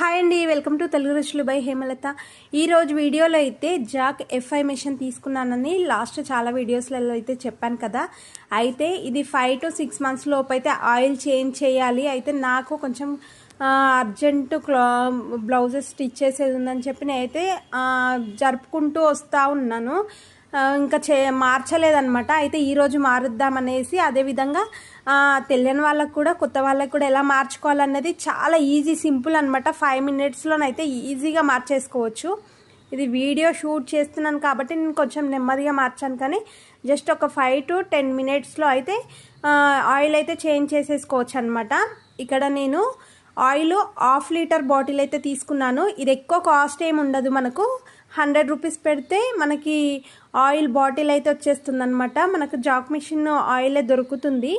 Hi అండి welcome to Telugu రుచులు by Hemalatha. ఈరోజు వీడియోలో అయితే జాక్ ఎఫ్ఐ మిషన్ తీసుకున్నానని లాస్ట్ చాలా వీడియోస్లలో అయితే చెప్పాను కదా. అయితే ఇది ఫైవ్ టు సిక్స్ మంత్స్ లోపు అయితే ఆయిల్ చేంజ్ చేయాలి. అయితే నాకు కొంచెం అర్జెంటు క్లా బ్లౌజెస్ స్టిచ్ చేసేది ఉందని చెప్పి నేనైతే అయితే జరుపుకుంటూ వస్తూ ఉన్నాను. ఇంకా చే మార్చలేదనమాట అయితే ఈరోజు మారుద్దామనేసి అదేవిధంగా తెలియని వాళ్ళకు కూడా కొత్త వాళ్ళకు కూడా ఎలా మార్చుకోవాలన్నది చాలా ఈజీ సింపుల్ అనమాట ఫైవ్ మినిట్స్లోనైతే ఈజీగా మార్చేసుకోవచ్చు. ఇది వీడియో షూట్ చేస్తున్నాను కాబట్టి నేను కొంచెం నెమ్మదిగా మార్చాను కానీ జస్ట్ ఒక ఫైవ్ టు టెన్ మినిట్స్లో అయితే ఆయిల్ అయితే చేంజ్ చేసేసుకోవచ్చు అనమాట ఇక్కడ నేను ఆయిల్ హాఫ్ లీటర్ బాటిల్ అయితే తీసుకున్నాను. ఇది ఎక్కువ కాస్ట్ ఏమి ఉండదు మనకు. హండ్రెడ్ రూపీస్ పెడితే మనకి ఆయిల్ బాటిల్ అయితే వచ్చేస్తుంది అనమాట మనకు జాక్ మిషన్ ఆయిలే దొరుకుతుంది.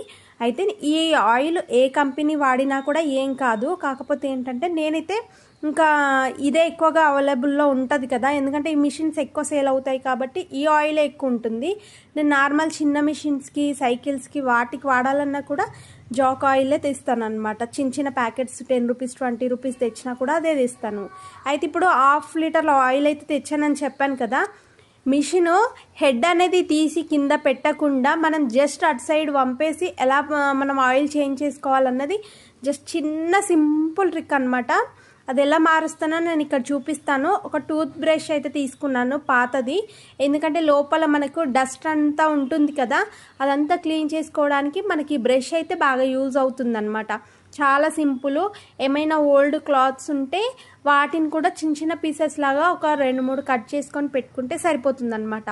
అయితే ఈ ఆయిల్ ఏ కంపెనీ వాడినా కూడా ఏం కాదు. కాకపోతే ఏంటంటే నేనైతే ఇంకా ఇదే ఎక్కువగా అవైలబుల్లో ఉంటుంది కదా. ఎందుకంటే ఈ మిషన్స్ ఎక్కువ సేల్ అవుతాయి కాబట్టి ఈ ఆయిలే ఎక్కువ ఉంటుంది. నేను నార్మల్ చిన్న మిషన్స్కి సైకిల్స్కి వాటికి వాడాలన్నా కూడా జాక్ ఆయిలే తెస్తాను అనమాట చిన్న చిన్న packets ten rupees twenty rupees తెచ్చినా కూడా అదే తెస్తాను. అయితే ఇప్పుడు హాఫ్ లీటర్ల ఆయిల్ అయితే తెచ్చానని చెప్పాను కదా. మిషన్ హెడ్ అనేది తీసి కింద పెట్టకుండా మనం జస్ట్ అటు సైడ్ వంపేసి ఎలా మనం ఆయిల్ చేంజ్ చేసుకోవాలన్నది జస్ట్ చిన్న సింపుల్ ట్రిక్ అనమాట అది ఎలా మారుస్తానో నేను ఇక్కడ చూపిస్తాను. ఒక టూత్ బ్రష్ అయితే తీసుకున్నాను పాతది. ఎందుకంటే లోపల మనకు డస్ట్ అంతా ఉంటుంది కదా అదంతా క్లీన్ చేసుకోవడానికి మనకి బ్రష్ అయితే బాగా యూజ్ అవుతుందన్నమాట. చాలా సింపుల్. ఏమైనా ఓల్డ్ క్లాత్స్ ఉంటే వాటిని కూడా చిన్న చిన్న పీసెస్ లాగా ఒక రెండు మూడు కట్ చేసుకొని పెట్టుకుంటే సరిపోతుందన్నమాట.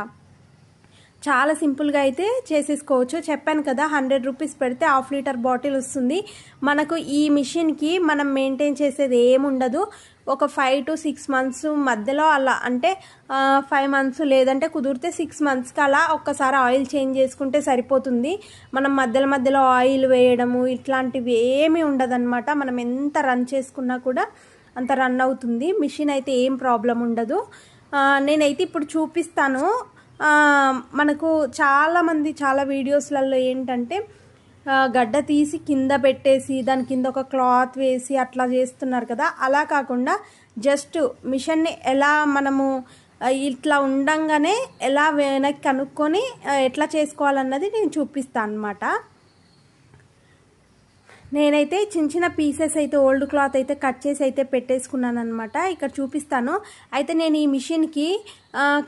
చాలా సింపుల్గా అయితే చేసేసుకోవచ్చు. చెప్పాను కదా హండ్రెడ్ రూపీస్ పెడితే హాఫ్ లీటర్ బాటిల్ వస్తుంది. మనకు ఈ మిషన్కి మనం మెయింటైన్ చేసేది ఏముండదు. ఒక ఫైవ్ టు సిక్స్ మంత్స్ మధ్యలో అలా అంటే ఫైవ్ మంత్స్ లేదంటే కుదిరితే సిక్స్ మంత్స్కి అలా ఒక్కసారి ఆయిల్ చేంజ్ చేసుకుంటే సరిపోతుంది. మనం మధ్యలో మధ్యలో ఆయిల్ వేయడము ఇట్లాంటివి ఏమీ ఉండదన్నమాట. మనం ఎంత రన్ చేసుకున్నా కూడా అంత రన్ అవుతుంది. మిషన్ అయితే ఏం ప్రాబ్లం ఉండదు. నేనైతే ఇప్పుడు చూపిస్తాను. మనకు చాలామంది చాలా వీడియోస్లలో ఏంటంటే గడ్డ తీసి కింద పెట్టేసి దాని కింద ఒక క్లాత్ వేసి అట్లా చేస్తున్నారు కదా. అలా కాకుండా జస్ట్ మిషన్ని ఎలా మనము ఇట్లా ఉండంగానే ఎలా వెనక్కి కనుక్కొని ఎట్లా చేసుకోవాలన్నది నేను చూపిస్తాను అనమాట నేనైతే చిన్న చిన్న పీసెస్ అయితే ఓల్డ్ క్లాత్ అయితే కట్ చేసి అయితే పెట్టేసుకున్నాను అనమాట ఇక్కడ చూపిస్తాను. అయితే నేను ఈ మిషన్కి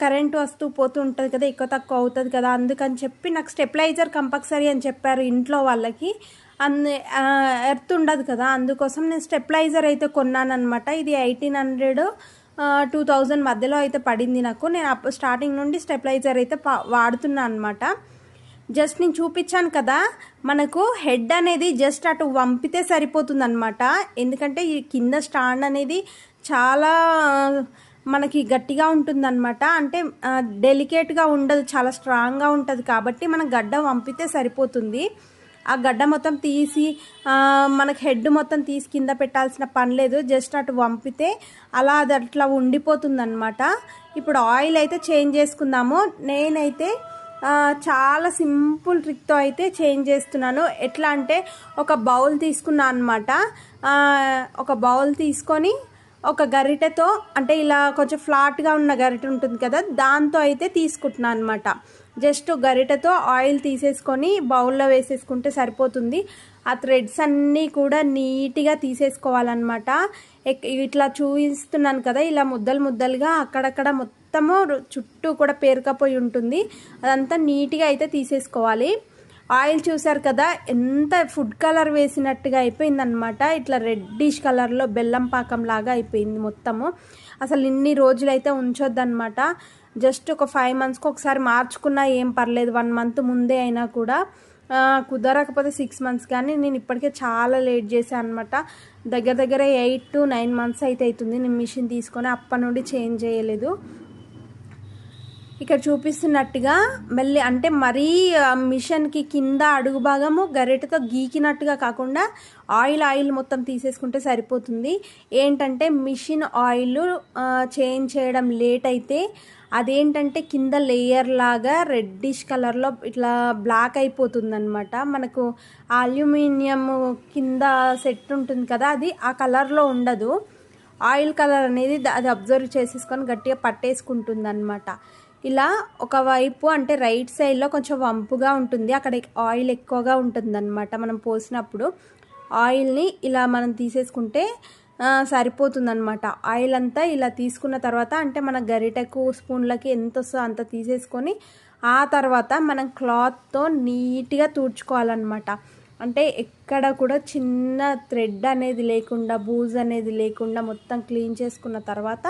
కరెంట్ వస్తూ పోతూ ఉంటుంది కదా ఎక్కువ తక్కువ అవుతుంది కదా అందుకని చెప్పి నాకు స్టెప్లైజర్ కంపల్సరీ అని చెప్పారు ఇంట్లో వాళ్ళకి. అందు ఎర్త్ ఉండదు కదా అందుకోసం నేను స్టెప్లైజర్ అయితే కొన్నాను అనమాట ఇది ఎయిటీన్ హండ్రెడ్ టూ థౌజండ్ మధ్యలో అయితే పడింది నాకు. నేను అప్పుడు స్టార్టింగ్ నుండి స్టెప్లైజర్ అయితే వాడుతున్నాను అనమాట జస్ట్ నేను చూపించాను కదా మనకు హెడ్ అనేది జస్ట్ అటు వంపితే సరిపోతుంది అనమాట ఎందుకంటే ఈ కింద స్టాండ్ అనేది చాలా మనకి గట్టిగా ఉంటుందన్నమాట. అంటే డెలికేట్గా ఉండదు చాలా స్ట్రాంగ్గా ఉంటుంది కాబట్టి మనం గడ్డ వంపితే సరిపోతుంది. ఆ గడ్డ మొత్తం తీసి మనకు హెడ్ మొత్తం తీసి కింద పెట్టాల్సిన పని లేదు. జస్ట్ అటు వంపితే అలా అది అట్లా ఉండిపోతుంది ఇప్పుడు ఆయిల్ అయితే చేంజ్ చేసుకుందాము. నేనైతే చాలా సింపుల్ ట్రిక్తో అయితే చేంజ్ చేస్తున్నాను. ఎట్లా అంటే ఒక బౌల్ తీసుకున్నా అనమాట ఒక బౌల్ తీసుకొని ఒక గరిటెతో అంటే ఇలా కొంచెం ఫ్లాట్గా ఉన్న గరిటె ఉంటుంది కదా దాంతో అయితే తీసుకుంటున్నాను అనమాట జస్ట్ గరిటెతో ఆయిల్ తీసేసుకొని బౌల్లో వేసేసుకుంటే సరిపోతుంది. ఆ థ్రెడ్స్ అన్నీ కూడా నీట్గా తీసేసుకోవాలన్నమాట. ఇట్లా చూపిస్తున్నాను కదా ఇలా ముద్దలు ముద్దలుగా అక్కడక్కడ మొత్తం మొత్తము చుట్టూ కూడా పేరుకపోయి ఉంటుంది. అదంతా నీట్గా అయితే తీసేసుకోవాలి. ఆయిల్ చూసారు కదా ఎంత ఫుడ్ కలర్ వేసినట్టుగా అయిపోయిందనమాట ఇట్లా రెడ్డిష్ కలర్లో బెల్లం పాకం లాగా అయిపోయింది మొత్తము. అసలు ఇన్ని రోజులైతే ఉంచొద్దనమాట జస్ట్ ఒక ఫైవ్ మంత్స్కి ఒకసారి మార్చుకున్నా ఏం పర్లేదు వన్ మంత్ ముందే అయినా కూడా. కుదరకపోతే సిక్స్ మంత్స్ కానీ నేను ఇప్పటికే చాలా లేట్ చేశాను అనమాట దగ్గర దగ్గర ఎయిట్ టు నైన్ మంత్స్ అయితే అవుతుంది నేను మిషన్ తీసుకొని అప్పటి నుండి చేంజ్ చేయలేదు. ఇక్కడ చూపిస్తున్నట్టుగా మళ్ళీ అంటే మరీ మిషన్కి కింద అడుగు భాగము గరిటతో గీకినట్టుగా కాకుండా ఆయిల్ ఆయిల్ మొత్తం తీసేసుకుంటే సరిపోతుంది. ఏంటంటే మిషన్ ఆయిల్ చేంజ్ చేయడం లేట్ అయితే అదేంటంటే కింద లేయర్ లాగా రెడ్డిష్ కలర్లో ఇట్లా బ్లాక్ అయిపోతుంది అనమాట మనకు అల్యూమినియం కింద సెట్ ఉంటుంది కదా అది ఆ కలర్లో ఉండదు. ఆయిల్ కలర్ అనేది అది అబ్జర్వ్ చేసేసుకొని గట్టిగా పట్టేసుకుంటుంది అనమాట ఇలా ఒకవైపు అంటే రైట్ సైడ్లో కొంచెం వంపుగా ఉంటుంది. అక్కడ ఆయిల్ ఎక్కువగా ఉంటుంది అనమాట మనం పోసినప్పుడు. ఆయిల్ని ఇలా మనం తీసేసుకుంటే సరిపోతుందనమాట ఆయిల్ అంతా ఇలా తీసుకున్న తర్వాత అంటే మన గరిటెకు స్పూన్లకి ఎంత వస్తుందో అంత తీసేసుకొని ఆ తర్వాత మనం క్లాత్తో నీట్గా తుడుచుకోవాలన్నమాట. అంటే ఎక్కడ కూడా చిన్న థ్రెడ్ అనేది లేకుండా బూజ్ అనేది లేకుండా మొత్తం క్లీన్ చేసుకున్న తర్వాత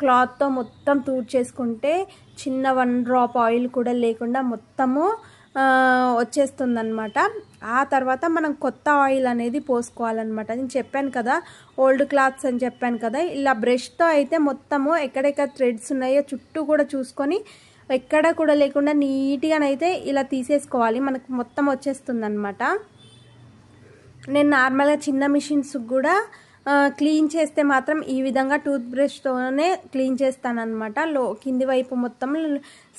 క్లాత్తో మొత్తం తూడ్చేసుకుంటే చిన్న వన్ డ్రాప్ ఆయిల్ కూడా లేకుండా మొత్తము వచ్చేస్తుందనమాట ఆ తర్వాత మనం కొత్త ఆయిల్ అనేది పోసుకోవాలన్నమాట. నేను చెప్పాను కదా ఓల్డ్ క్లాత్స్ అని చెప్పాను కదా ఇలా బ్రష్తో అయితే మొత్తము ఎక్కడెక్కడ థ్రెడ్స్ ఉన్నాయో చుట్టూ కూడా చూసుకొని ఎక్కడ కూడా లేకుండా నీట్గానైతే ఇలా తీసేసుకోవాలి. మనకు మొత్తం వచ్చేస్తుంది అనమాట నేను నార్మల్గా చిన్న మిషన్స్ కూడా క్లీన్ చేస్తే మాత్రం ఈ విధంగా టూత్ బ్రష్తోనే క్లీన్ చేస్తానన్నమాట. లో కింది వైపు మొత్తం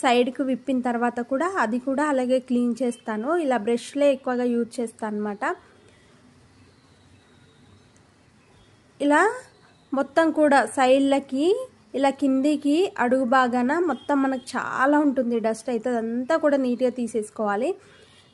సైడ్కి విప్పిన తర్వాత కూడా అది కూడా అలాగే క్లీన్ చేస్తాను. ఇలా బ్రష్లే ఎక్కువగా యూజ్ చేస్తాను అనమాట ఇలా మొత్తం కూడా సైడ్లకి ఇలా కిందికి అడుగు బాగాన మొత్తం మనకు చాలా ఉంటుంది. డస్ట్ అయితే అదంతా కూడా నీట్గా తీసేసుకోవాలి.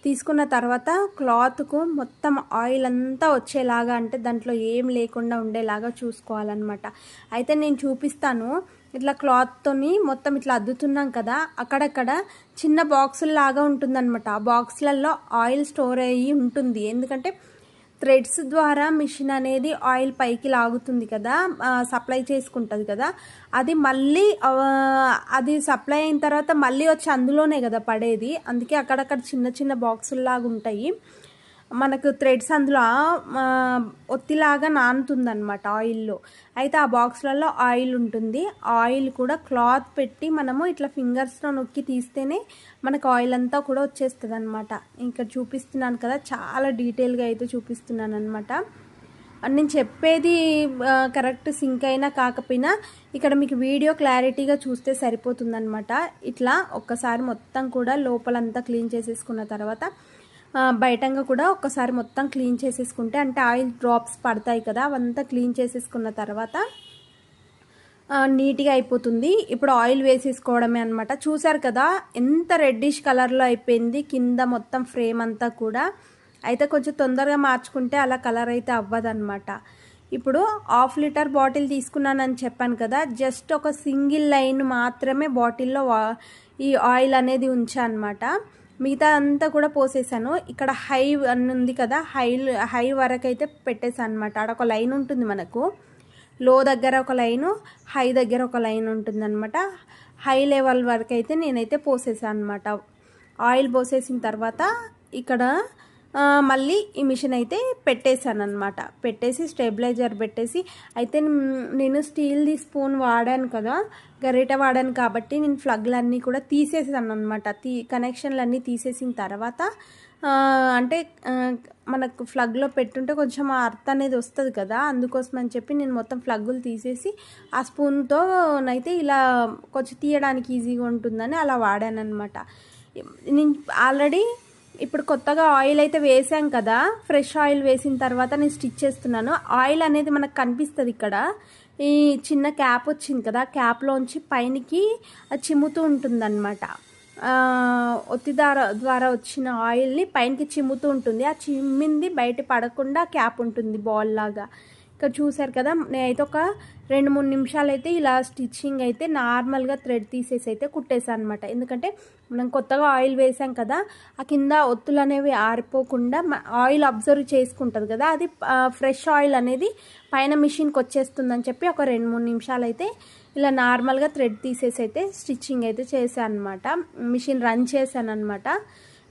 తీసుకున్న తర్వాత క్లాత్కు మొత్తం ఆయిల్ అంతా వచ్చేలాగా అంటే దాంట్లో ఏం లేకుండా ఉండేలాగా చూసుకోవాలన్నమాట. అయితే నేను చూపిస్తాను. ఇట్లా క్లాత్తోని మొత్తం ఇట్లా అద్దుతున్నాం కదా అక్కడక్కడ చిన్న బాక్సుల్లాగా ఉంటుందన్నమాట. ఆ బాక్స్లలో ఆయిల్ స్టోర్ అయ్యి ఉంటుంది. ఎందుకంటే థ్రెడ్స్ ద్వారా మిషన్ అనేది ఆయిల్ పైకి లాగుతుంది కదా సప్లై చేసుకుంటుంది కదా. అది మళ్ళీ అది సప్లై అయిన తర్వాత మళ్ళీ వచ్చి అందులోనే కదా పడేది. అందుకే అక్కడక్కడ చిన్న చిన్న బాక్సుల్లాగా ఉంటాయి మనకు థ్రెడ్స్ అందులో ఆ, ఒత్తిలాగా నానుతుందన్నమాట ఆయిల్లో. అయితే ఆ బాక్స్లలో ఆయిల్ ఉంటుంది. ఆయిల్ కూడా క్లాత్ పెట్టి మనము ఇట్లా ఫింగర్స్లో నొక్కి తీస్తేనే మనకు ఆయిల్ అంతా కూడా వచ్చేస్తుంది అనమాట ఇంకా చూపిస్తున్నాను కదా చాలా డీటెయిల్గా అయితే చూపిస్తున్నాను అనమాట నేను చెప్పేది కరెక్ట్ సింక్ అయినా కాకపోయినా ఇక్కడ మీకు వీడియో క్లారిటీగా చూస్తే సరిపోతుందనమాట ఇట్లా ఒక్కసారి మొత్తం కూడా లోపలంతా క్లీన్ చేసేసుకున్న తర్వాత బయటంగా కూడా ఒక్కసారి మొత్తం క్లీన్ చేసేసుకుంటే అంటే ఆయిల్ డ్రాప్స్ పడతాయి కదా అవంతా క్లీన్ చేసేసుకున్న తర్వాత నీట్గా అయిపోతుంది. ఇప్పుడు ఆయిల్ వేసేసుకోవడమే అనమాట చూసారు కదా ఎంత రెడ్డిష్ కలర్లో అయిపోయింది కింద మొత్తం ఫ్రేమ్ అంతా కూడా. అయితే కొంచెం తొందరగా మార్చుకుంటే అలా కలర్ అయితే అవ్వదనమాట ఇప్పుడు హాఫ్ లీటర్ బాటిల్ తీసుకున్నానని చెప్పాను కదా జస్ట్ ఒక సింగిల్ లైన్ మాత్రమే బాటిల్లో ఈ ఆయిల్ అనేది ఉంచా అనమాట మిగతా అంతా కూడా పోసేసాను. ఇక్కడ హై అని ఉంది కదా హై హై వరకు అయితే పెట్టేసాను అనమాట ఆడ ఒక లైన్ ఉంటుంది మనకు. లో దగ్గర ఒక లైను హై దగ్గర ఒక లైన్ ఉంటుందన్నమాట. హై లెవెల్ వరకు అయితే నేనైతే పోసేసాను అనమాట ఆయిల్ పోసేసిన తర్వాత ఇక్కడ మళ్ళీ ఈ మిషన్ అయితే పెట్టేశాను అనమాట పెట్టేసి స్టెబిలైజర్ పెట్టేసి అయితే నేను స్టీల్ది స్పూన్ వాడాను కదా గరిట వాడాను కాబట్టి నేను ఫ్లగ్లన్నీ కూడా తీసేసాను అనమాట తీ కనెక్షన్లన్నీ తీసేసిన తర్వాత అంటే మనకు ఫ్లగ్లో పెట్టుంటే కొంచెం ఆ అర్థ అనేది వస్తుంది కదా అందుకోసం అని చెప్పి నేను మొత్తం ఫ్లగ్గులు తీసేసి ఆ స్పూన్తో అయితే ఇలా కొంచెం తీయడానికి ఈజీగా ఉంటుందని అలా వాడాను అనమాట నేను ఆల్రెడీ ఇప్పుడు కొత్తగా ఆయిల్ అయితే వేసాం కదా ఫ్రెష్ ఆయిల్ వేసిన తర్వాత నేను స్టిచ్ చేస్తున్నాను. ఆయిల్ అనేది మనకు కనిపిస్తుంది ఇక్కడ. ఈ చిన్న క్యాప్ వచ్చింది కదా క్యాప్లోంచి పైనకి చిమ్ముతూ ఉంటుందన్నమాట. ఒత్తిదార ఒత్తి ద్వారా ద్వారా వచ్చిన ఆయిల్ని పైనకి చిమ్ముతూ ఉంటుంది. ఆ చిమ్మింది బయట పడకుండా క్యాప్ ఉంటుంది బాల్ లాగా. ఇక్కడ చూసారు కదా నేనైతే ఒక రెండు మూడు నిమిషాలు అయితే ఇలా స్టిచ్చింగ్ అయితే నార్మల్గా థ్రెడ్ తీసేసి అయితే కుట్టేసాను అనమాట ఎందుకంటే మనం కొత్తగా ఆయిల్ వేసాం కదా ఆ కింద ఒత్తులు అనేవి ఆరిపోకుండా ఆయిల్ అబ్జర్వ్ చేసుకుంటుంది కదా అది ఫ్రెష్ ఆయిల్ అనేది పైన మిషన్కి వచ్చేస్తుందని చెప్పి ఒక రెండు మూడు నిమిషాలు అయితే ఇలా నార్మల్గా థ్రెడ్ తీసేసి అయితే స్టిచ్చింగ్ అయితే చేశాను అనమాట మిషన్ రన్ చేశాను అనమాట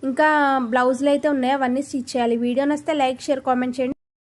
ఇంకా బ్లౌజులు అయితే ఉన్నాయి అవన్నీ స్టిచ్ చేయాలి. వీడియో నస్తే లైక్ షేర్ కామెంట్ చేయండి.